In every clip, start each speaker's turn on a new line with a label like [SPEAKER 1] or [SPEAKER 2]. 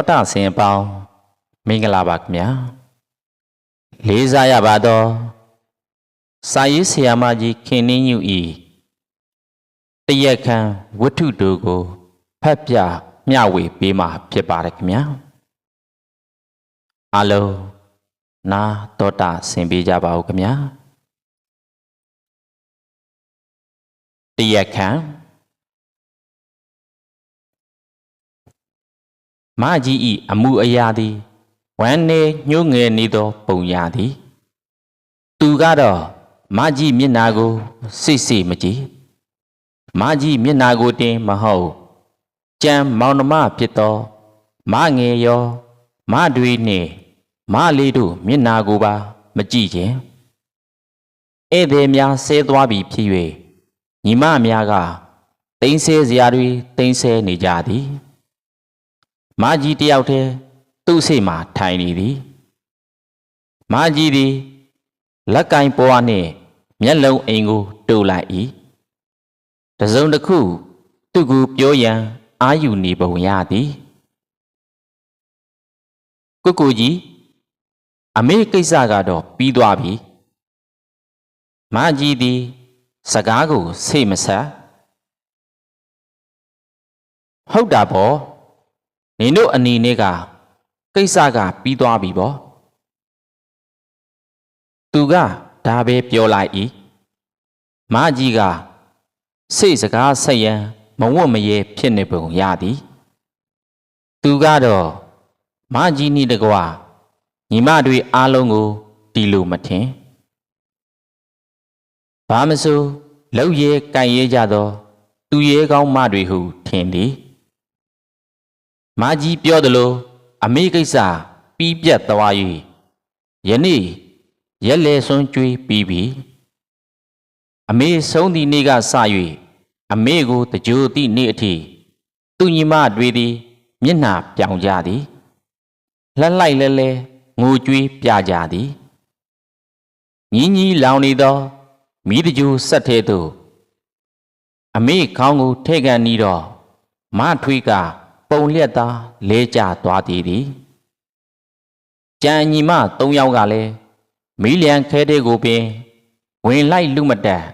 [SPEAKER 1] တောတာဆင်အပေါင်းမင်္ဂလာပါခင်ဗျာလေးစားရပါတော့စာရေးဆရာမကြီးခင်နှင်းညူဤတရက်ခမ်းဝတ္ထုတို့ကိုဖတ်ပြမျှဝေပေးမှာဖြစ်ပါတယ်ခင်ဗျာအလုံးနာတောတာဆင်ပေးကြပါဦးခင်ဗျာတရက်ခ မ်းမကြီးဤအမှုအရာသည်ဝမ်းနေညှိုးငယ်နေသော ပုံရသည် သူကတော့မကြီးမျက်နာကိုစိတ်စိတ်မကြည့်မကြီးမျက်နာကိုတင်မဟုတ်ကြံမောင်နှမဖြစ်သောမငယ်ရောမတွေနှင့်မလေးတို့မျက်နာကိုပါ မကြည့်ခြင်းဧည့်သည်များဆဲသွားပြီဖြစ်၍ညီမများကတိမ်ဆဲစရာတွေတိမ်ဆဲနေကြသည် မကြီးတယောက်တည်းသူ့စိတ်မှာထိုင်နေသည်မကြီးသည်လက်ကင်ပွားနှင့်မျက်လုံးအိမ်ကိုတိုးလိုက်၏တစုံတစ်ခုသူ့ကိုပြောရန်အာယူနေပုံရသည်ကုကူကြီးအမေကိစ္စကတော့ပြီးသွားပြီမကြီးသည် စကားကိုစိတ်မဆက်ဟုတ်တာပေါ့ နင်တို့အနေနဲ့ကကိစ္စကပြီးသွားပြီပေါ့သူကဒါပဲပြောလိုက်၏မကြီးကစိတ်စကားဆက်ရန်မဝတ်မရဲဖြစ်နေပုံရသည်သူကတော့မကြီးနှင့်တကွာညီမတွေအားလုံးကိုတီလိုမထင်ဘာမဆိုလောက်ရဲကြိုင်ရဲကြသော သူရဲကောင်းမတွေဟုထင်သည် မာကြီးပြောသလိုအမေကိစ္စပြီးပြတ်သွား၍ယနေ့ရက်လေဆွန်းကျွေးပြီးပြီအမေဆုံးသည့်နေ့ကစ၍အမေကိုတကြိုသည့်နေ့အထိသူညီမတွေသည်မျက်နှာပြောင်ကြသည်လှက်လိုက်လဲလဲငိုကြွေးပြကြသည်ညီညီလောင်နေသောမိတကြိုဆက်သေးသို့အမေခေါင်းကိုထဲကန်နီးတော့မထွေးက ပုံလျက်သားလဲကျသွားသည်သည်ကြံညီမ၃ယောက်ကလည်းမီလျံခဲတဲ့ကိုပင် ဝင်လိုက်လူမတက်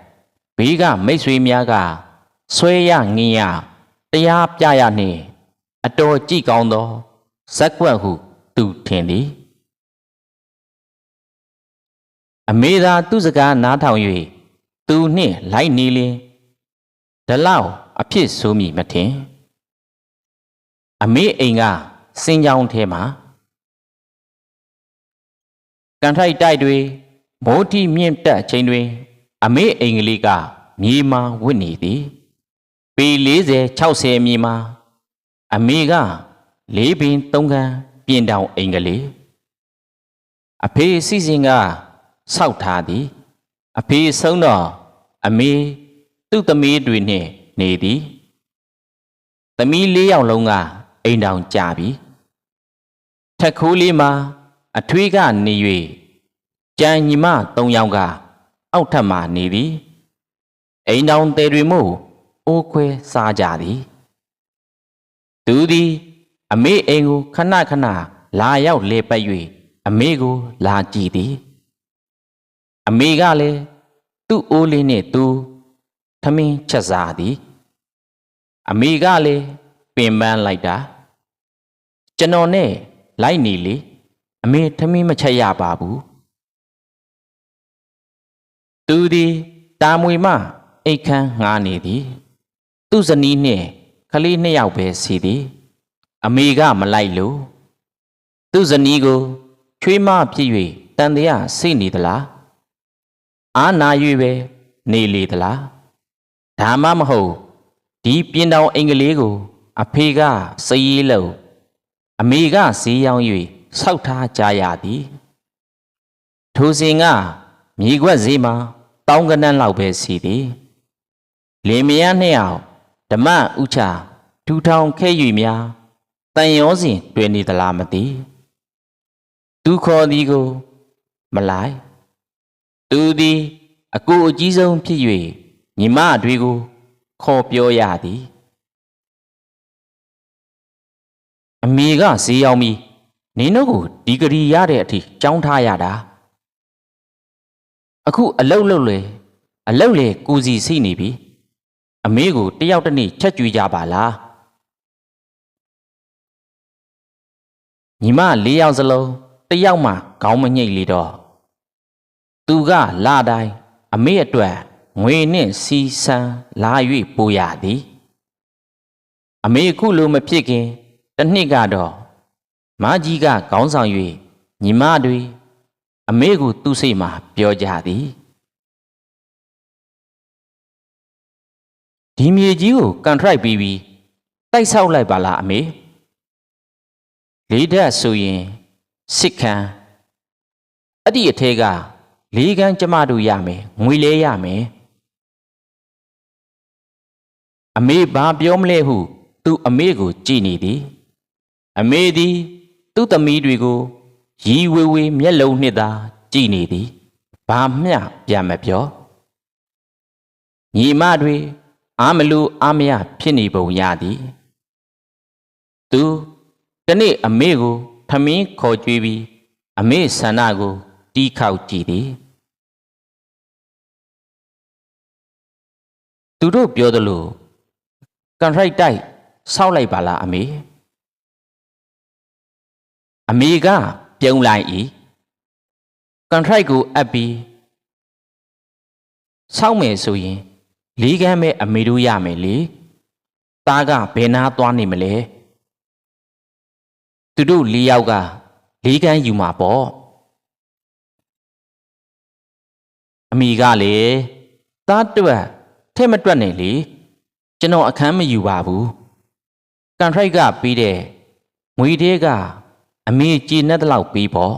[SPEAKER 1] ဘေးကမိတ်ဆွေများကဆွဲရငင်းရတရားပြရနှင့်အတော်ကြည့်ကောင်းသောဇက်ကွက်ဟုသူထင်သည်အမေသာသူစကားနားထောင်၍သူနှင့်လိုက်နေလျင်ဒလောက်အဖြစ်ဆိုမိမထင် အမေအိမ်ကစင်ကြောင်းထဲမှာကန်ထိုက်တိုက်တွေမိုးတိမြင့်တက်ချိန်တွင် အမေအိမ်ကလေးကမြေမာဝစ်နေသည်ပေ40 60မြေမာအမေကလေးပင်သုံးခန်းပြင်တောင်အိမ်ကလေးအဖေစီစဉ်ကဆောက်ထားသည် အဖေဆုံးတော့အမေသူ့သမီးတွေနှင့်နေသည်သမီးလေးယောက်လုံးက အိမ်တောင်ကြပြီထက်ခိုးလေးမှာအထွေးကနေ၍ကြံညီမ၃ယောက်ကအောက်ထပ်မှနေသည်အိမ်တောင်သေးတွေမို့အိုးခွဲစားကြသည်သူသည်အမေအိမ်ကိုခဏခဏလာရောက်လေပတ်၍အမေကိုလာကြည့်သည်အမေကလည်းသူ့အိုးလေးနှင့်သူထမင်းချက်စားသည် အမေကလည်းပင်ပန်းလိုက်တာ ကျွန်တော်နဲ့လိုက်နေလေအမေထမင်းမချက်ရပါဘူးသူသည်တာမွေမအိတ်ခမ်းငှားနေသည် သူ့ဇနီးနှင့်ကလေးနှစ်ယောက်ပဲစီသည် အမေကမလိုက်လို့သူ့ဇနီးကိုချွေးမဖြစ်၍တန်တရားစိတ်နေသလားအာနာ၍ပဲနေလေသလားဒါမှမဟုတ်ဒီပြင်းတောင်အင်္ဂလေးကို အဖေကစည်ရေးလို့ အမေကဈေးရောင်း၍ဆောက်ထားကြရသည်ထိုစဉ်ကမြေခွက်ဈေးမှာတောင်းကနန်းလောက်ပဲစီသည်လင်မယားနှစ်ယောက်ဓမ္မဥချထူထောင်ခဲ၍များတန်ရောစဉ်တွေ့နေသလားမသိသူခေါ်သည်ကိုမလိုက်သူသည်အကိုအကြီးဆုံးဖြစ်၍ညီမတွေကိုခေါ်ပြောရသည် အမေကဈေးရောက်ပြီးနင်းတို့ကိုဒီဂရီရတဲ့အထိကြောင်းထားရတာအခုအလုတ်လုတ်လေအလုတ်လေကိုစီစိနေပြီအမေကိုတယောက်တစ်နေ့ချက်ကြွေးကြပါလားညီမ၄ယောက်စလုံးတယောက်မှခေါင်းမညိတ်လေတော့သူကလာတိုင်းအမေအတွက်ငွေနှင့်စီစံလာ၍ပို့ရသည် အမေခုလိုမဖြစ်ခင် တစ်နှစ်ကတော့မကြီးကခေါင်းဆောင်၍ညီမတွေအမေကိုသူ့စိတ်မှာပြောကြသည်ဒီမြေကြီးကိုကန်ထရိုက်ပြီးပြီးတိုက်ဆောက်လိုက်ပါလားအမေလေးဓာတ်ဆိုရင်စစ်ခံအဲ့ဒီအထက်ကလေးကန်းကျမတို့ရမယ်ငွေလဲရမယ်အမေဘာပြောမလဲဟု သူ့အမေကိုကြည်နေသည် အမေသည် သူ့သမီးတွေကိုရီဝေဝေမျက်လုံးနှစ်သာကြည်နေသည်ဘာမျှပြန်မပြောညီမတွေအာမလူအာမရဖြစ်နေပုံရသည်သူတနေ့အမေကိုထမင်းခေါ်ကြွေးပြီးအမေဆန္ဒကိုတီးခေါက်ကြည့်သည်သူတို့ပြောသလိုကန်ထရိုက်တိုက်ဆောက်လိုက်ပါလားအမေ အမေကပြုံးလိုက်ဤကန်ထရိုက်ကိုအပ်ပြီးဆောက်မယ်ဆိုရင်လေးကမ်းမဲ့အမေတို့ရမယ်လေသားကဘယ်နာသွားနေမလဲသူတို့လေးယောက်ကလေးကမ်းယူမှာပေါ့အမိကလေသားတွက်ထဲ့မတွက်နဲ့လေကျွန်တော်အခန်းမယူပါဘူးကန်ထရိုက်ကပြီးတဲ့ငွေသေးက အမေကြည်နဲ့တလောက်ပြီးပေါ့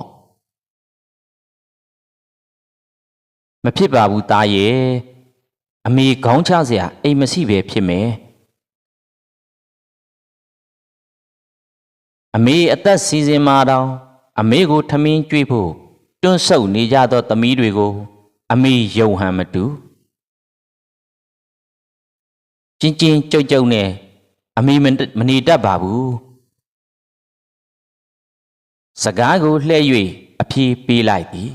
[SPEAKER 1] မဖြစ်ပါဘူးသားရဲ့အမေခေါင်းချစရာအိမ်မရှိပဲဖြစ်မယ်အမေအသက်စီစဉ်မှာတောင်အမေကိုထမင်းကျွေးဖို့တွန်းဆုပ်နေကြသောသမီးတွေကိုအမေယုံဟန်မတူကျင်းကျင်းကြုတ်ကြုတ်နဲ့အမေမမနေတတ်ပါဘူး စကားကိုလှဲ့၍အပြေးပေးလိုက်သည်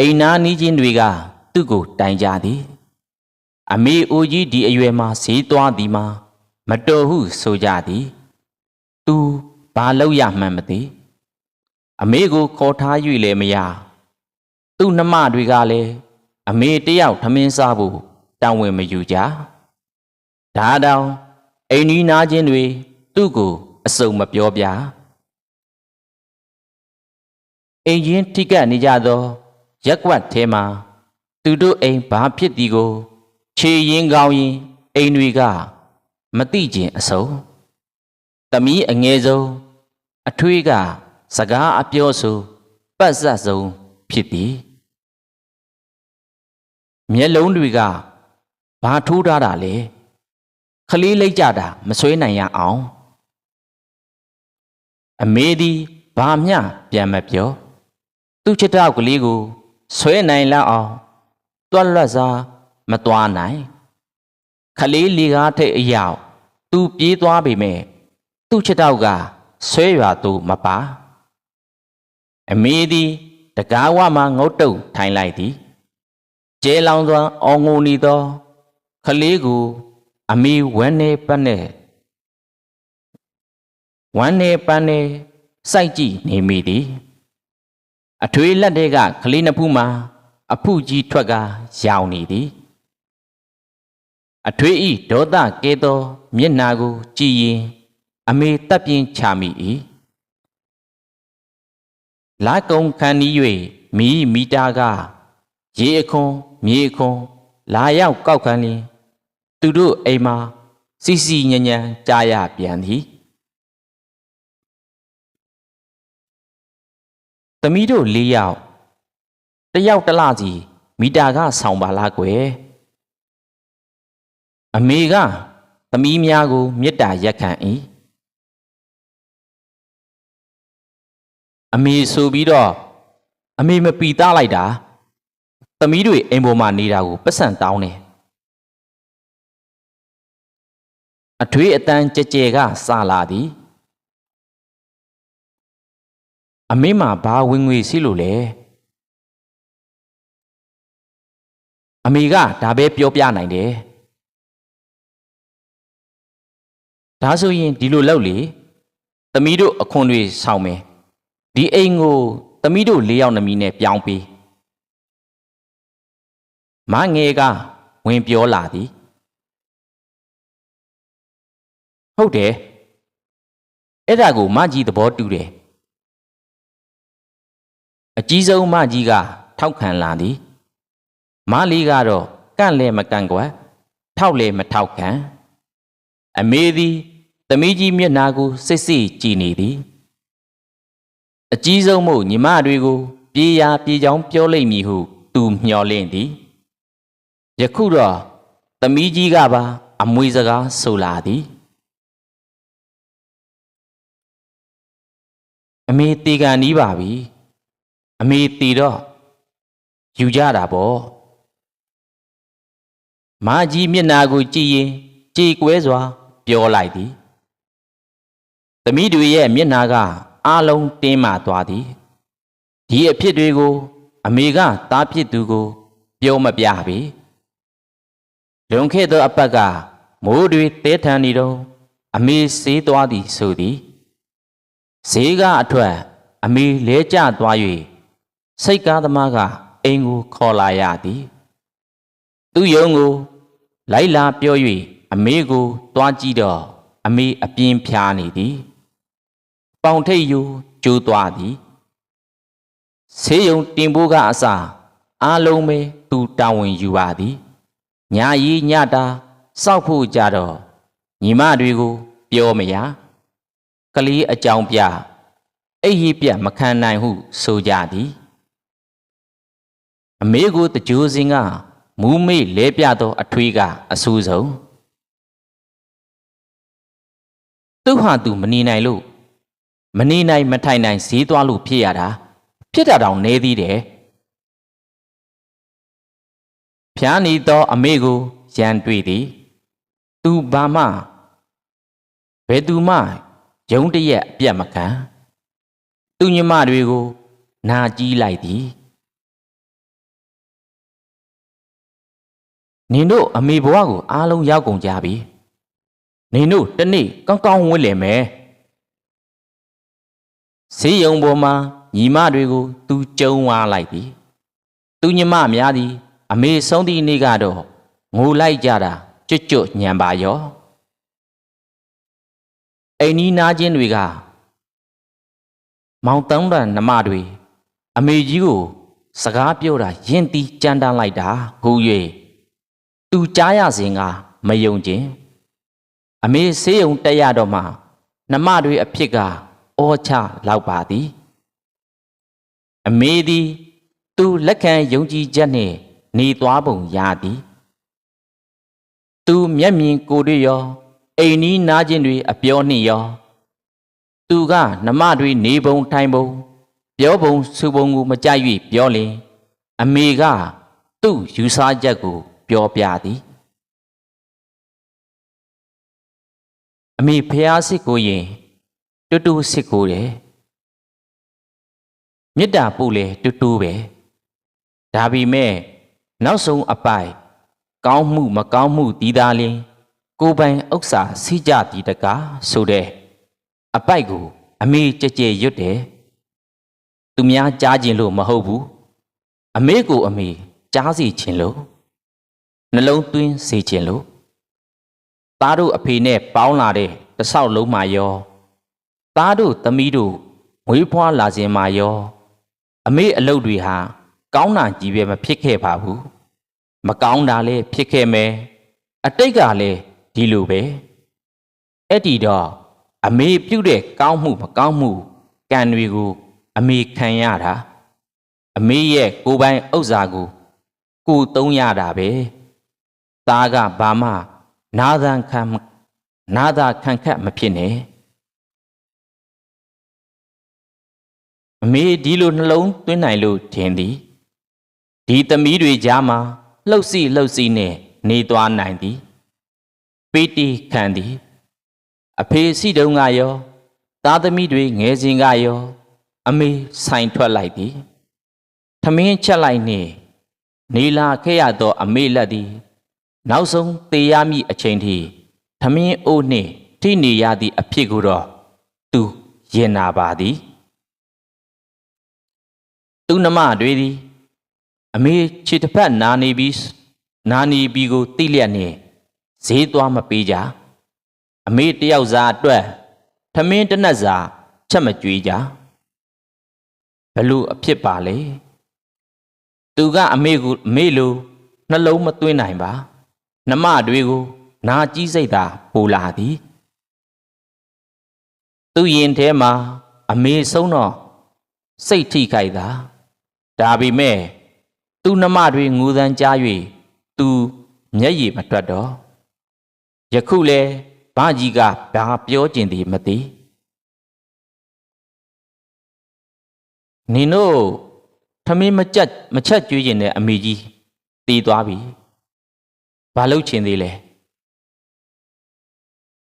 [SPEAKER 1] အိမ်နာနီးချင်းတွေကသူ့ကိုတိုင်ကြသည်အမေအိုကြီးဒီအရွယ်မှာဈေးသွားသည်မှာမတော်ဟုဆိုကြသည်သူဘာလို့ရမှန်းမသိအမေကိုခေါ်ထား၍လည်းမရသူ့နှမတွေကလည်းအမေတယောက်ထမင်းစားဖို့တောင်းဝင်မယူကြဒါတောင်အိမ်နီးနားချင်းတွေသူ့ကိုအစုံမပြောပြ အိမ်ချင်းထိကပ်နေကြသောရက်ကွက်ထဲမှာသူတို့အိမ်ဘာဖြစ်သည်ကို ခြေရင်ကောင်းရင်အိမ်တွေက မသိခြင်းအစုံသမီးအငယ်ဆုံးအထွေးက စကားအပြောဆိုပတ်ဆက်ဆုံးဖြစ်သည်မျက်လုံးတွေကဘာထိုးထားတာလဲခလေးလိုက်ကြတာမဆွဲနိုင်ရအောင် အမေသည်ဘာမျှပြန်မပြော သူ့ချစ်တောက်ကလေးကိုဆွဲနိုင်လောက်အောင်တွက်လွတ်စားမသွားနိုင်ခလေးလီကားထိတ်အရောက်သူပြေးသွားပေမဲ့သူ့ချစ်တောက်ကဆွဲရွာသူမပါအမေသည်တကားဝမှငုတ်တုတ်ထိုင်လိုက်သည်ကျဲလောင်စွာအော်ငိုနေသောခလေးကိုအမေဝမ်းနေပတ်နဲ့ဝမ်းနေပန်းနေစိုက်ကြည့်နေမိသည် အထွေးလက်တွေကကလေးနှစ်ဖူးမှာအဖုကြီးထွက်ကရောင်နေသည်အထွေးဤဒေါသကဲသောမျက်နာကို ကြည်ရင် အမေတပ်ပြင်းချမိ၏လာကုံခံဤ၍မိမီတာကရေအခွန်မြေအခွန်လာရောက်ကောက်ခံလျင် သူတို့အိမ်မှာစီစီညံညံကြားရပြန်သည် သမီးတို့၄ယောက်တယောက်တစ်လစီမီတာကဆောင်ပါလားကွယ်အမေကသမီးများကိုမေတ္တာရက်ခံ၏အမေဆိုပြီးတော့အမေမပီသားလိုက်တာသမီးတွေအိမ်ပေါ်မှာနေတာကိုပတ်စံတောင်းတယ်အထွေးအတန်းကြဲကြဲကစလာသည် အမေမှာဘာဝင်ငွေရှိလို့လဲအမေကဒါပဲပြောပြနိုင်တယ်ဒါဆိုရင်ဒီလိုလုပ်လေသမီးတို့အခွန်တွေဆောင်မယ်ဒီအိမ်ကိုသမီးတို့၄ယောက်နှမီးနဲ့ပြောင်းပေးမငယ်ကဝင်ပြောလာသည်ဟုတ်တယ်အဲ့ဒါကိုမကြီးသဘောတူတယ် အကြီးဆုံးမကြီးကထောက်ခံလာသည်မလေးကတော့ကန့်လဲမကန့်ကွက်ထောက်လဲမထောက်ခံအမေသည်သမီးကြီးမျက်နှာကိုစိတ်စိတ်ကြည်နေသည်အကြီးဆုံးမို့ညီမတွေကိုပြေးရာပြေးချောင်းပြောလိမ့်မည်ဟုသူမျှော်လင့်သည်ယခုတော့သမီးကြီးကပါ အမွေစကားဆိုလာသည်အမေတေကန်နီးပါပြီ အမေတေတော့ယူကြတာပေါ့မာကြီးမျက်နာကိုကြည့်ရင်ကြည်ကွဲစွာ ပြောလိုက်သည်သမီးတွေရဲ့မျက်နာက အားလုံးတင်းမာသွားသည်ဒီအဖြစ်တွေကို အမေကသားဖြစ်သူကို ပြောမပြပေလွန်ခဲ့သောအပတ်ကမိုးတွေတဲထန်နေတော့အမေစေးသွားသည်ဆိုသည်ဈေးကအထွက် အမေလဲကျသွား၍ စိတ်ကားသမားကအိမ်ကိုခေါ်လာရသည်သူ့ယုံကိုလိုက်လာပြော၍အမေကိုတွားကြည့်တော့အမေအပြင်းဖြားနေသည်ပေါင်ထိပ်ယူကျိုးသွားသည်ဆေးရုံတင်ဖို့ကအစာအားလုံးပဲသူတာဝန်ယူပါသည်ညာရီညတာစောက်ဖို့ကြတော့ညီမတွေကိုပြောမရကလေးအကြောင်းပြအိပ်ရပြတ်မခံနိုင်ဟုဆိုကြသည် အမေကိုတကြိုးစင်ကမူးမေ့လဲပြသောအထွေးကအဆူဆုံးသူဟာသူမနေနိုင်လို့မနေနိုင်မထိုင်နိုင်ဈေးသွားလို့ဖြစ်ရတာဖြစ်တာတောင်နေသေးတယ်ဖျားနေသောအမေကိုရန်တွေ့သည်သူဘာမှဘယ်သူမှယုံတရက်အပြတ်မခံသူညမတွေကိုနာကြီးလိုက်သည် နင်တို့အမေဘဝကိုအားလုံးရောက်ကုန်ကြပြီနင်တို့တနေ့ကောင်းကောင်းဝင့်လည်မယ်ဆေးရုံပေါ်မှာညီမတွေကို သူကျုံဝါလိုက်သည်သူညမများသည် အမေဆုံးသည့်နေ့ကတော့ငိုလိုက်ကြတာကြွကြွညံပါရောအိမ်နီးနားချင်းတွေကမောင်တန်းတန်နမတွေအမေကြီးကို စကားပြောတာယဉ်တီးကြမ်းတမ်းလိုက်တာဟူ၍ သူကြားရစဉ်ကမယုံခြင်းအမေဆေးရုံတက်ရတော့မှနမတွေအဖြစ်ကအောချလောက်ပါသည်အမေသည်သူလက်ခံယုံကြည်ချက်နှင့်နေသွားပုံရသည်သူမျက်မြင်ကိုယ်တွေ့ရောအိမ်နီးနားချင်းတွေအပြောနှင့်ရောသူကနမတွေနေပုံထိုင်ပုံပြောပုံစုပုံကိုမကြိုက်၍ပြောလင် အမေကသူ့ယူဆချက်ကို ပြောပြသည်အမေဖះစစ်ကိုရင်တူတူစစ်ကိုတယ်မေတ္တာပို့လေတူတူပဲဒါပေမဲ့နောက်ဆုံးအပိုက်ကောင်းမှုမကောင်းမှုဒီသားလင်းကိုယ်ပိုင်ဥစ္စာစီးကြသည်တကားဆိုတဲ့အပိုက်ကို အမေကြဲကြဲရွတ်တယ်သူများကြားခြင်းလို့မဟုတ်ဘူးအမေကိုအမေကြားစီခြင်းလို့ နှလုံးသွင်းစေခြင်းလို့သားတို့အဖေနဲ့ပေါင်းလာတဲ့တဆောက်လုံးမှာရောသားတို့သမီးတို့မွေးဖွားလာခြင်းမှာရော အမေအလုပ်တွေဟာကောင်းတာကြီးပဲမဖြစ်ခဲ့ပါဘူးမကောင်းတာလည်းဖြစ်ခဲ့မယ်အတိတ်ကလည်းဒီလိုပဲအဲ့ဒီတော့အမေပြုတ်တဲ့ကောင်းမှုမကောင်းမှုကံတွေကို အမေခံရတာအမေရဲ့ကိုယ်ပိုင်ဥစ္စာကို ကိုယ်သုံးရတာပဲ သားကဘာမှနာသံခံနာသာခံခတ်မဖြစ်နဲ့အမေဒီလိုနှလုံးသွင်းနိုင်လို့ထင်သည်ဒီသမီးတွေကြားမှာလှုပ်စီလှုပ်စီနဲ့နေသွားနိုင်သည်ပီတိခံသည် အဖေစီတုံးကရော သားသမီးတွေငယ်စဉ်ကရော အမေဆိုင်ထွက်လိုက်သည်ထမင်းချက်လိုက်နှင့်နေလာခဲ့ရသော အမေလက်သည် နောက်ဆုံးတေရမည့်အချိန်ထိထမင်းအိုးနှင့်ထိနေရသည့်အဖြစ်ကိုတော့သူရင်နာပါသည်သူနှမတွေသည်အမေခြေတစ်ဖက်နာနေပြီးနာနေပြီးကိုတိလျက်နေဈေးသွားမပေးကြအမေတယောက်စားအတွက်ထမင်းတစ်နက်စာချက်မကြွေးကြဘလို့အဖြစ်ပါလေသူကအမေကိုအမေလိုနှလုံးမသွင်းနိုင်ပါ နှမတွေကိုနာကြီးစိတ်သာပူလာသည်သူရင်ထဲမှာအမေဆုံးတော့စိတ်ထိခိုက်တာဒါပေမဲ့သူနှမတွေငူသံကြား၍သူမျက်ရည်မထွက်တော့ယခုလဲဘာကြီးကဘာပြောကျင်သည်မသိနင်တို့ထမင်းမကြက်မချက်ကျွေးကျင်တဲ့အမေကြီးတည်သွားပြီ ဘာလို့ချင်သေးလဲ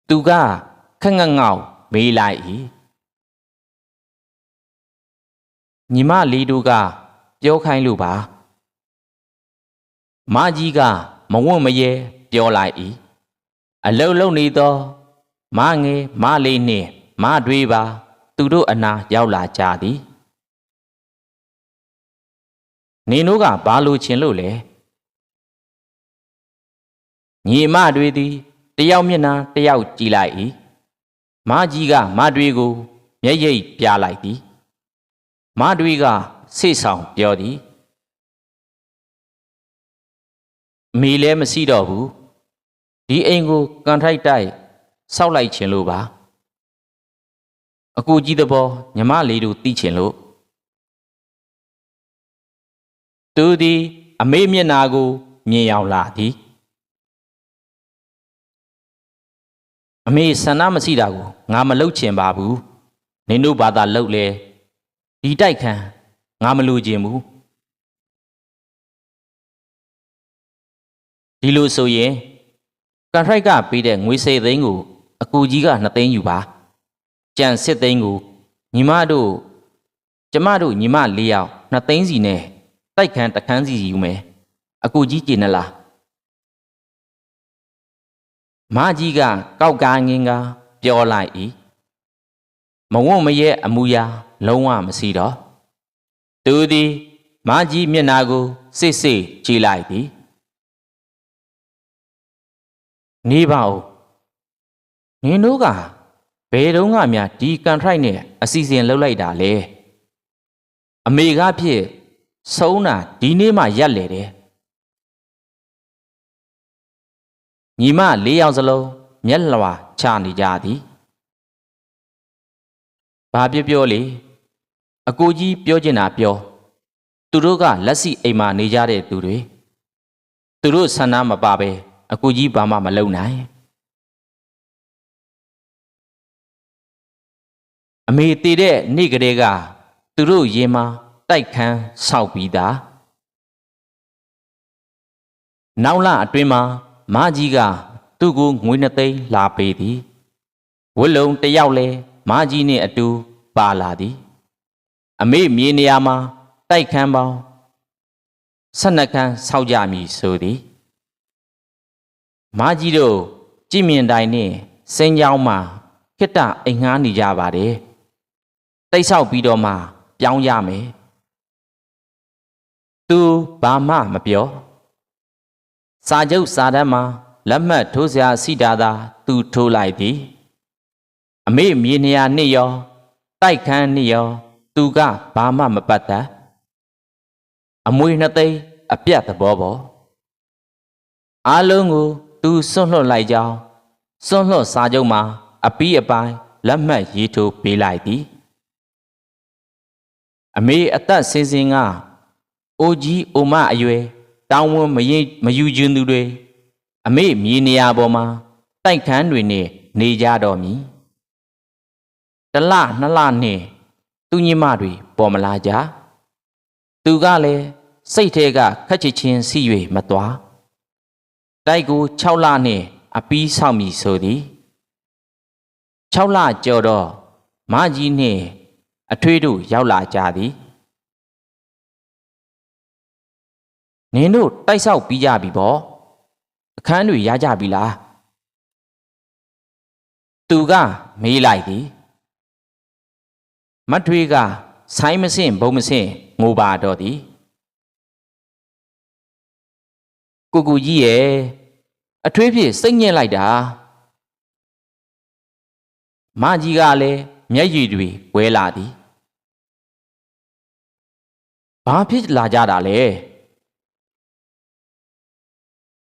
[SPEAKER 1] သူကခက်ငက်ငေါက်မေးလိုက်၏ညီမလေးတို့ကပြောခိုင်းလို့ပါမကြီးကမဝန့်မရဲပြောလိုက်၏အလုတ်လုံနေသောမငယ်မလေးနှင့်မတွေးပါ သူတို့အနာရောက်လာကြသည်နေတို့ကဘာလို့ချင်လို့လဲ ညီမတွေသည်တယောက်မျက်နှာတယောက်ကြည့်လိုက်၏မကြီးကမတွေကိုမျက်ရိပ်ပြလိုက်သည်မတွေကဆိတ်ဆောင်ပြောသည်အမေလည်းမရှိတော့ဘူးဒီအိမ်ကိုကန်ထိုက်တိုက်စောက်လိုက်ခြင်းလို့ပါအကူကြီးသဘောညီမလေးတို့တီးချင်လို့သူသည် အမေမျက်နာကိုမြင်ရောက်လာသည် အမေဆန္ဒမရှိတာကိုငါမလုပ်ချင်ပါဘူးနင်တို့ဘာသာလုပ်လဲဒီတိုက်ခံငါမလိုချင်ဘူးဒီလိုဆိုရင်ကန်ထရိုက်ကပေးတဲ့ငွေစေသိန်းကို အကူကြီးက2သိန်းယူပါကြံစစ်သိန်းကိုညီမတို့ကျမတို့ညီမ၄ယောက်2သိန်းစီနဲ့တိုက်ခန်းတခန်းစီယူမယ်အကူကြီးကြည်နလား မကြီးကကောက်ကားငင်းကပြောလိုက်၏မဝုံမရဲ့အမူအရာ လုံးဝမရှိတော့သူသည်မကြီးမျက်နာကိုစိတ်စိတ်ကြည့်လိုက်သည်နေပါဦးနင်တို့ကဘယ်တော့မှများဒီကန်ထရိုက်နဲ့အစီအစဉ်လုပ်လိုက်တာလဲအမေကဖြစ်ဆုံးတာဒီနေ့မှရက်လေတယ် ညီမ၄ယောက်စလုံးမျက်လွှာချနေကြသည်ဘာပြောပြောလေအကိုကြီးပြောချင်တာပြော သူတို့ကလက်စီအိမ်မှာနေကြတဲ့သူတွေသူတို့ဆန္ဒမပါပဲအကူကြီးဘာမှမလုပ်နိုင်အမေတည်တဲ့နေ့ကလေးကသူတို့ရင်မှာတိုက်ခန်းဆောက်ပြီးသားနောက်လအတွင်းမှာ မကြီးကသူ့ကိုငွေနှစ်သိန်းလာပေးသည်ဝတ်လုံတယောက်လဲမကြီးနဲ့အတူပါလာသည် အမေမြေနေရာမှာတိုက်ခန်းပေါင်း12ခန်းဆောက်ကြမည်ဆိုသည်မားကြီးတို့ကြည်မြင်တိုင်းနဲ့စင်ကြောင်းမှာခိတ္တအိမ်ငှားနေကြပါတယ်တိတ်ဆောက်ပြီးတော့မှပြောင်းရမယ်သူဘာမှမပြော စာချုပ်စာတမ်းမှာလက်မှတ်ထိုးစရာစီတာသာ သူထိုးလိုက်သည် အမေမြေနေရာနှစ်ရောတိုက်ခန်းနှစ်ရော သူကဘာမှမပတ်သက်အမွေနှစ်သိန်းအပြတ်သဘောပေါ်အားလုံးကို သူစွန့်လွတ်လိုက်ကြောင်းစွန့်လွတ်စာချုပ်မှာ အပီးအပိုင်းလက်မှတ်ရေးထိုးပေးလိုက်သည်အမေအသက်စင်စင်ကအိုကြီးအိုမအရွယ် တောင်းဝန်မရင်မယူခြင်းသူတွေအမေမြေနေရာပေါ်မှာတိုက်ခန်းတွေနဲ့နေကြတော့မည်တလနှစ်လနဲ့သူညီမတွေပေါ်မလာကြသူကလည်းစိတ်ထဲကခက်ချစ်ချင်းစီ၍မသွားတိုက်ကို6လနှင့်အပီးဆောက်မည်ဆိုသည်6လကျော်တော့မကြီးနှင့်အထွေးတို့ရောက်လာကြသည် နင်တို့တိုက်ဆောက်ပြီးကြပြီပေါ့အခန်းတွေရကြပြီလားသူကမေးလိုက်သည်မထွေးကဆိုင်းမစင့်ဘုံမစင့်ငိုပါတော့သည်ကိုကူကြီးရဲ့အထွေးဖြစ်စိတ်ညစ်လိုက်တာမကြီးကလည်းမျက်ရည်တွေဝဲလာသည်ဘာဖြစ်လာကြတာလဲ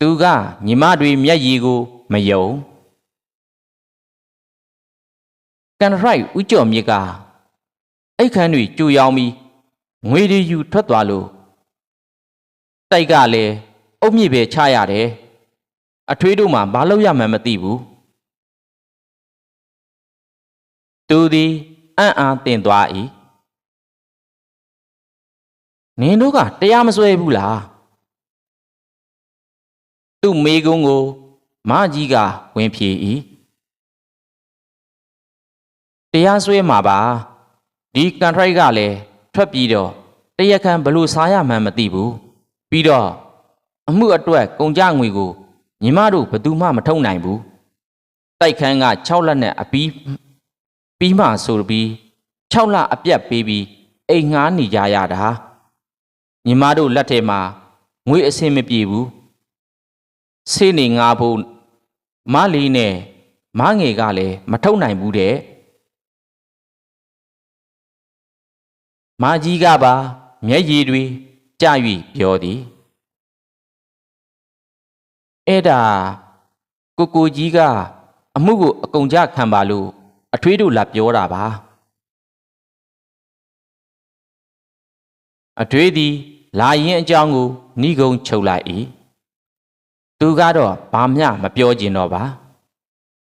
[SPEAKER 1] သူကညီမတွေမျက်ရည်ကိုမယုံကန်ရိုက်ဥကြော်မြစ်ကအိတ်ခမ်းတွေကြူရောင်းပြီးငွေတွေယူထွက်သွားလို့တိုက်ကလည်းအုတ်မြစ်ပဲချရတယ်အထွေးတို့မှဘာလို့ရမှန်းမသိဘူးသူသည်အံ့အားတင်သွား၏နင်တို့ကတရားမစွဲဘူးလား သူ့မေကုန်းကိုမကြီးကဝင်ဖြေ၏တရားစွဲမှာပါဒီကန်ထရိုက်ကလည်းထွက်ပြီးတော့တရက်ခန့်ဘလို့စားရမှန်းမသိဘူးပြီးတော့အမှုအတွက်ကုန်ကြငွေကိုညီမတို့ဘယ်သူမှမထုံနိုင်ဘူးတိုက်ခန်းက6လက်နဲ့အပီးပြီးမှဆိုပြီး6လအပြတ်ပေးပြီးအိမ်ငှားနေကြရတာညီမတို့လက်ထဲမှာငွေအစင်မပြေဘူး ဆေးနေငါဖို့မလေးနဲ့မငယ်ကလည်းမထုံနိုင်ဘူးတဲ့မကြီးကပါမျက်ရည်တွေကြာ၍ပြောသည်အဲ့ဒါကိုကိုကြီးကအမှုကိုအကုန်ကြခံပါလို့အထွေးတို့လာပြောတာပါအထွေးသည်လာရင်အကြောင်းကိုဏိကုံချုပ်လိုက်၏ သူကတော့ဘာမျှမပြောကျင်တော့ပါ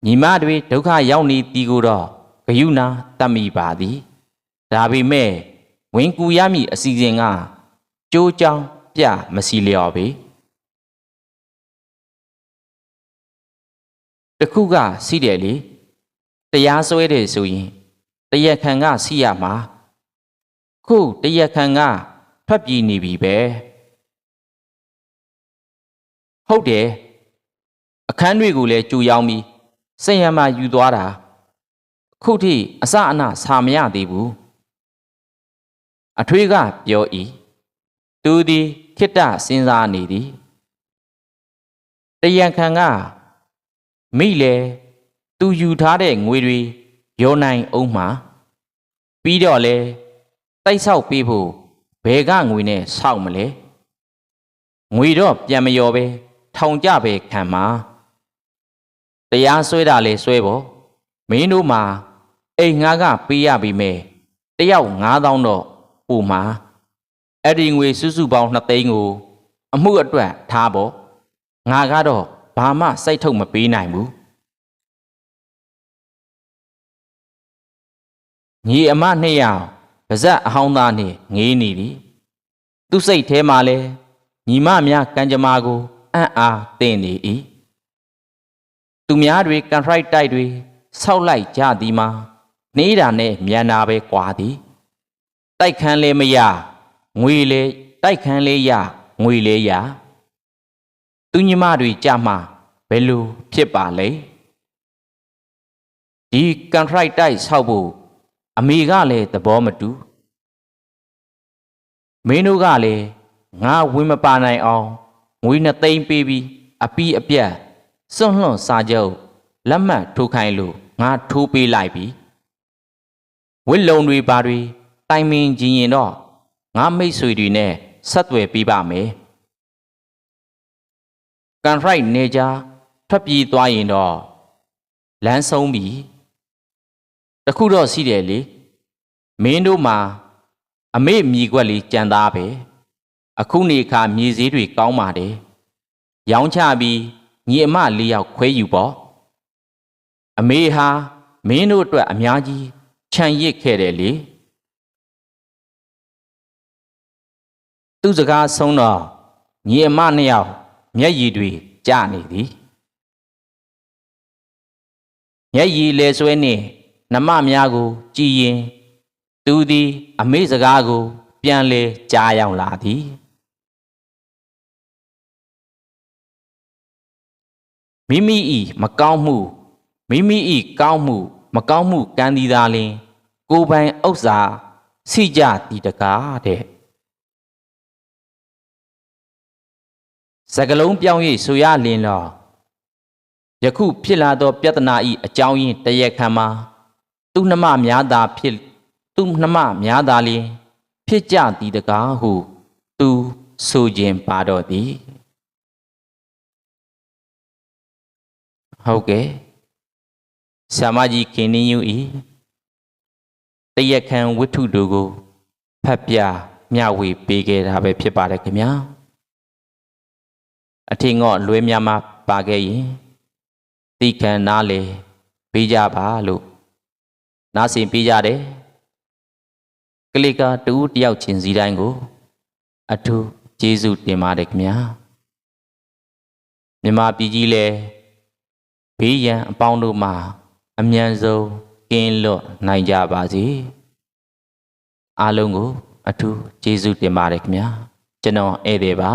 [SPEAKER 1] ညီမတွေဒုက္ခရောက်နေသည်ကိုတော့ဂယုနာတတ်မိပါသည်ဒါပေမဲ့ဝင်ကူရမည့်အစီအစဉ်ကကြိုးကြောင်ပြမစီလျော်ပေတခုကစီးတယ်လေတရားစွဲတယ်ဆိုရင်တရက်ခံကစီးရမှာခုတရက်ခံကထွက်ပြေးနေပြီပဲ ဟုတ်တယ်အခန်းတွေကိုလည်းကြူရောက်ပြီးစင်ရမယူသွားတာခုထိအစအနစာမရသေးဘူးအထွေးကပြော၏သူသည်ခိတ္တစဉ်းစားနေသည်တရံခံကမိလေသူယူထားတဲ့ငွေတွေရောနိုင်အောင်မှာပြီးတော့လေတိုက်ဆောက်ပေးဖို့ဘယ်ကငွေနဲ့ဆောက်မလဲငွေတော့ပြန်မရောပဲ ထောင်ကြပဲခံမှာတရားဆွဲတာလေဆွဲဖို့မင်းတို့မှာအိမ်ငါးကပေးရပြီမဲ့တယောက်9000တော့ပူမှာအဲ့ဒီငွေစုစုပေါင်း2သိန်းကို အမှုအတွက်ထားဖို့ငါကတော့ဘာမှစိတ်ထုတ်မပေးနိုင်ဘူးညီအမနှစ်ယောက်ပါဇက်အဟောင်းသားနဲ့ငေးနေသည်သူစိတ်ထဲမှာလဲညီမများကံကြမ္မာကို အံ့အားတင်နေ၏သူများတွေကန်ထရိုက်တိုက်တွေဆောက်လိုက်ကြသည်မှာနေတာနဲ့မြန်နာပဲကွာသည်တိုက်ခန်းလဲမရငွေလဲတိုက်ခန်းလဲရငွေလဲရသူညီမတွေကြမှာဘယ်လိုဖြစ်ပါလဲဒီကန်ထရိုက်တိုက်ဆောက်ဖို့အမေကလည်းသဘောမတူမင်းတို့ကလည်းငါဝင်မပါနိုင်အောင် ငွေနှစ်သိန်းပေးပြီးအပီးအပြတ်စွန့်လွန်စာချုပ်လက်မှတ်ထိုးခိုင်းလို့ငါထိုးပေးလိုက်ပြီဝစ်လုံတွေဘာတွေတိုင်မင်ခြင်းရင်တော့ငါမိတ်ဆွေတွေနဲ့ဆက်သွယ်ပေးပါမယ်ကန်ရိုက်နေကြထွက်ပြေးသွားရင်တော့လမ်းဆုံးပြီတခုတော့ရှိတယ်လေမင်းတို့မှာအမေမြည်ကွက်လေးကြံသားပဲ အခုနေခါမြေစည်းတွေကောင်းပါတယ်ရောင်းချပြီးညီအမလေးယောက်ခွဲယူပေါ့အမေဟာမင်းတို့အတွက်အများကြီးခြံရစ်ခဲ့တယ်လေသူစကားဆုံးတော့ညီအမနှစ်ယောက်မျက်ရည်တွေကျနေသည်မျက်ရည်လဲဆွဲနေနမများကို ကြည်ရင် သူသည် အမေစကားကို ပြန်လဲကြားရောက်လာသည် မိမိ၏မကောင်းမှုမိမိ၏ကောင်းမှု မကောင်းမှုကံဒီသာလျှင်ကိုယ်ပိုင်ဥစ္စာစိကြသည်တကားတဲ့စကလုံးပြောင်း၍ဆိုရလင်တော့ယခုဖြစ်လာသောပြဿနာ၏အကြောင်းရင်းတရက်ခံမှာသူနှမများသာဖြစ်သူနှမများသာလျင်ဖြစ်ကြသည်တကားဟု သူဆိုခြင်းပါတော့သည် ဟုတ်ကဲ့ဆ iam မကြီးခင်နှင်းယူ၏တရက်ခံဝိတ္ထုတို့ကိုဖတ်ပြမျှဝေပေးခဲ့တာပဲဖြစ်ပါတယ်ခင်ဗျာအထင်ငေါ့လွဲများမှာပါခဲ့ရင်တိခံနားလေပေးကြပါလို့နားဆင်ပေးကြတယ်ကလစ်ကာတူတယောက်ချင်းစီတိုင်းကို အထူးကျေးဇူးတင်ပါတယ်ခင်ဗျာမြမပြည်ကြီးလဲ ဘေးရန်အပေါင်းတို့မှာအမြန်ဆုံးကင်းလွတ်နိုင်ကြပါစေအားလုံးကို အထူးကျေးဇူးတင်ပါတယ်ခင်ဗျာကျွန်တော်ဧည့်သည်ပါ